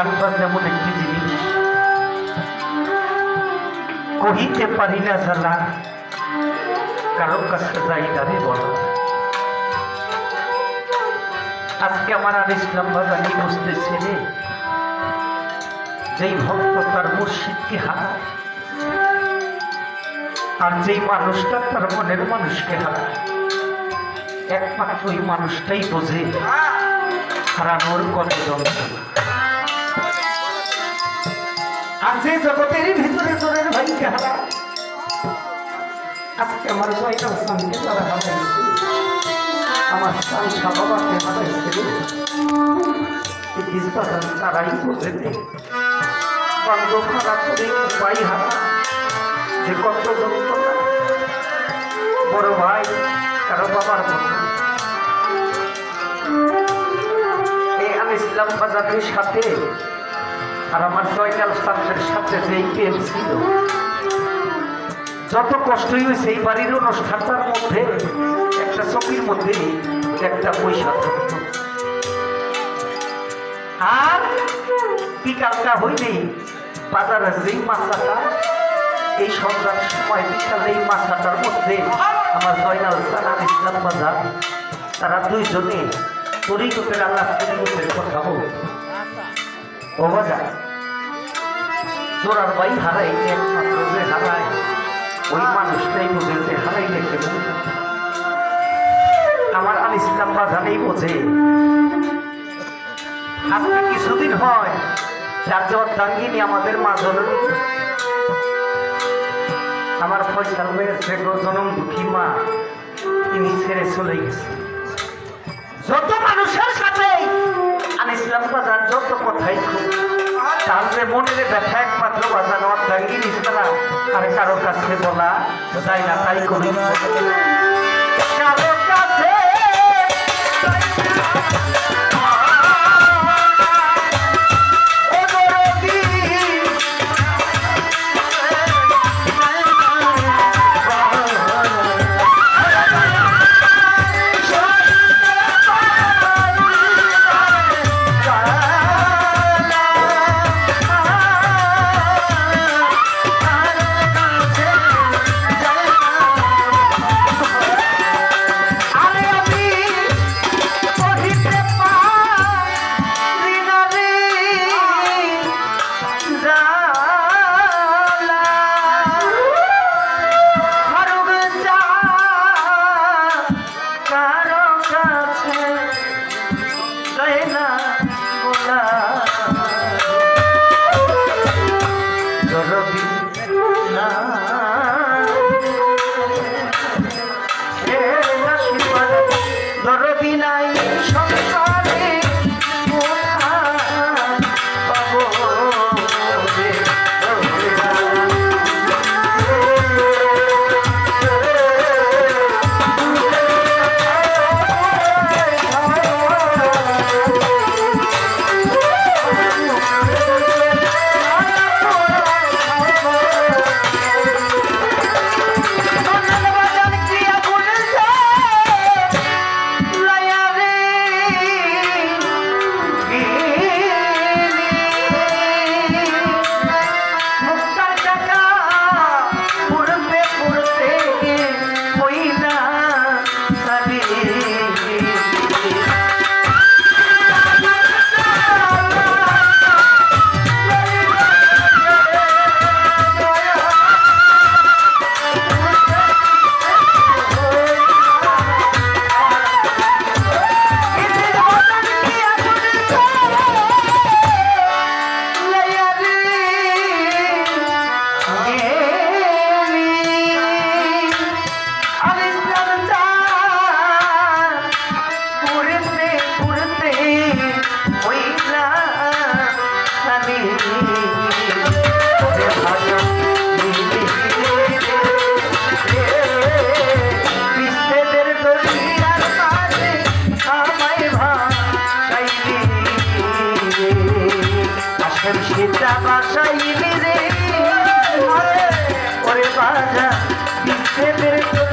এমন একটি জিনিস, কহিতে পারি না জ্বালা কারোর কাছে যাই দাবি বলা আজকে আমার আর ইসলাম বাজানি বুঝতেছে রে। যেই ভক্ত তার মুর্শিদকে হারায় আর যেই মানুষটা তার মনের মানুষকে হারায় একমাত্র ওই মানুষটাই বোঝে, হারানোর কত যন্ত্রণা। যে জগতের ভিতরে তোরের ভাইকে হারা আজকে আমার জয়টা স্বামীকে তারা হারাইছে আমার স্বামী বাবাকে হারাইছে। এই ইস্পাতান তারাই বোঝে রে। বান্ধব হারা করে ভাই হারা, যে কত যন্ত্রণা বড় ভাই, কারও বাবার মতো এই আল ইসলাম সাথে আর আমার জয়নাল সাহেবের সাথে যেই প্রেম ছিল, যত কষ্টই হয়েছে, এই বাড়ির অনুষ্ঠানটার মধ্যে একটা চকির মধ্যে একটা পয়সা থাকতো। আর বিকালটা হইলেই বাজারে যেই মাছাটা এই সন্ধ্যার সময় বিকালে এই মাছাটার মধ্যে আমার জয়নাল সালাম ইসলাম বাজার, তারা দুইজনে তরিকতের আল্লাহ কথা বল ও বাজার জোরার বাই হারাই একমাত্র যে হারায় ওই মানুষটাই বোঝে যে হারাই দেখে আমার আল ইসলাম বাজানেই বোঝে। আজকে কিছুদিন হয়, যার যাওয়ার দাঙ্গিনী আমাদের মা জননী আমার ফয়সাল হয়েছে গো জনম দুঃখী মা, তিনি ছেড়ে চলে গেছে। যত ইসলাম বাজার যত কথাই খুব। তাহলে মনের ব্যথা একমাত্র বাজানো দাঙ্গিনী ছাড়া আর কারোর কাছে বলা যায় না, তাই কারও। সেটা বাসাইলি রে ওরে বাজা বিচ্ছেদের